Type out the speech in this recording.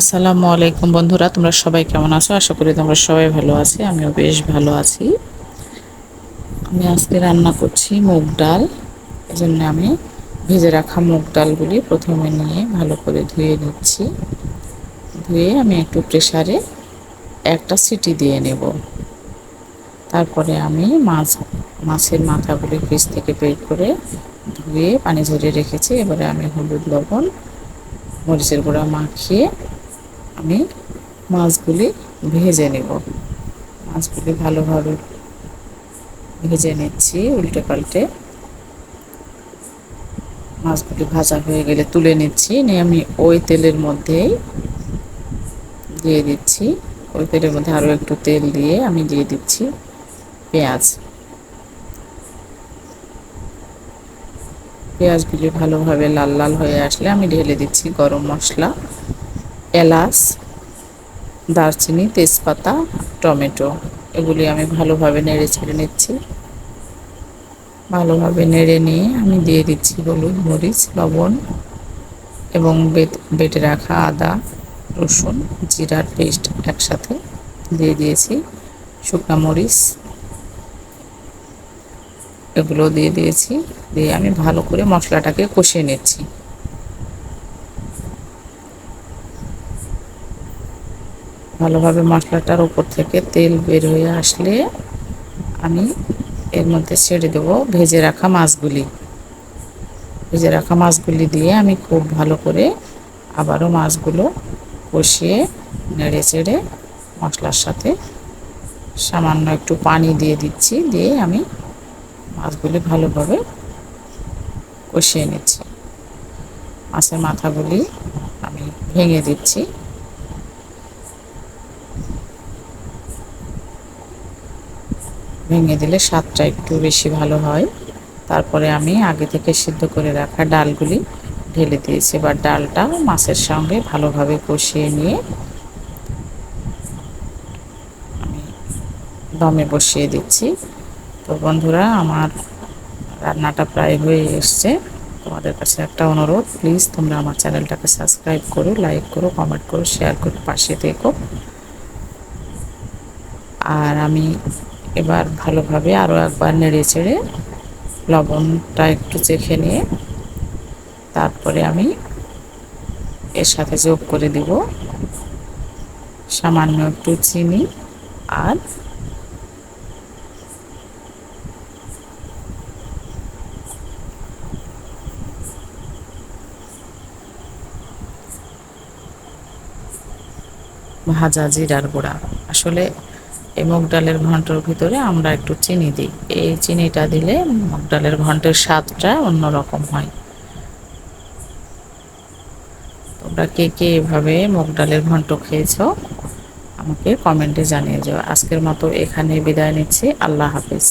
আসসালামু আলাইকুম বন্ধুরা, তোমরা সবাই কেমন আছো? আশা করি তোমরা সবাই ভালো আছি, আমিও বেশ ভালো আছি। আমি আজকে রান্না করছি মুগ ডাল, এজন্য আমি ভেজে রাখা মুগ ডালগুলি প্রথমে নিয়ে ভালো করে ধুয়ে নিচ্ছি। ধুয়ে আমি একটু প্রেসারে একটা সিটি দিয়ে নেব। তারপরে আমি মাছ, মাছের মাথাগুলি ফ্রিজ থেকে বের করে ধুয়ে পানি ঝরিয়ে রেখেছি। এবারে আমি হলুদ লবণ, মরিচের গুঁড়া মাখিয়ে আমি মাছগুলি ভেজে নেব। মাছগুলি ভালোভাবে ভেজে নিচ্ছি উল্টে পাল্টে মাছগুলি ভাজা হয়ে গেলে তুলে নিচ্ছি। নিয়ে আমি ওই তেলের মধ্যেই দিয়ে দিচ্ছি। ওই তেলের মধ্যে আরও একটু তেল দিয়ে আমি দিয়ে দিচ্ছি পেঁয়াজ। পেঁয়াজগুলি ভালোভাবে লাল লাল হয়ে আসলে আমি ঢেলে দিচ্ছি গরম মশলা। এলাচ, দারচিনি, তেজপাতা, টমেটো। এগুলি আমি ভালোভাবে নেড়ে ছেড়ে নিচ্ছি। ভালোভাবে নেড়ে নিয়ে আমি দিয়ে দিচ্ছি হলুদ, মরিচ, লবণ এবং বেটে রাখা আদা, রসুন জিরার পেস্ট একসাথে দিয়ে দিয়েছি। শুকনা মরিচ এগুলো দিয়ে দিয়েছি। দিয়ে আমি ভালো করে মশলাটাকে কষিয়ে নিচ্ছি। ভালোভাবে মশলাটার উপর থেকে তেল বের হয়ে আসলে আমি এর মধ্যে ছেড়ে দেব ভেজে রাখা মাছগুলি। ভেজে রাখা মাছগুলি দিয়ে আমি খুব ভালো করে আবারও মাছগুলো কষিয়ে নেড়ে চেড়ে মশলার সাথে সামান্য একটু পানি দিয়ে দিচ্ছি, দিয়ে আমি মাছগুলি ভালোভাবে কষিয়ে নিচ্ছি। মাছের মাথাগুলি আমি ভেঙে দিচ্ছি। ভেঙে দিলে স্বাদটা একটু বেশি ভালো হয়। তারপরে আমি আগে থেকে সিদ্ধ করে রাখা ডালগুলি ঢেলে দিয়েছি। এবার ডালটা মাছের সঙ্গে ভালোভাবে কষিয়ে নিয়ে আমি দমে বসিয়ে দিচ্ছি। তো বন্ধুরা, আমার রান্নাটা প্রায় হয়ে এসছে। তোমাদের কাছে একটা অনুরোধ, প্লিজ তোমরা আমার চ্যানেলটাকে সাবস্ক্রাইব করো, লাইক করো, কমেন্ট করো, শেয়ার করো, পাশে দেখো আর আমি এবার ভালোভাবে আরও একবার নেড়ে চেড়ে লবণটা একটু চেখে নিয়ে তারপরে আমি এর সাথে যোগ করে দিব সামান্য একটু চিনি আর ভাজা জিরার গুঁড়া। আসলে এই মুগ ডালের ঘণ্টার ভিতরে আমরা একটু চিনি দিই। এই চিনিটা দিলে মুগ ডালের ঘন্টের স্বাদটা অন্যরকম হয়। তোমরা কে কে এভাবে মুগ ডালের ঘন্ট খেয়েছ, আমাকে কমেন্টে জানিয়ে যাও। আজকের মতো এখানে বিদায় নিচ্ছি। আল্লাহ হাফিজ।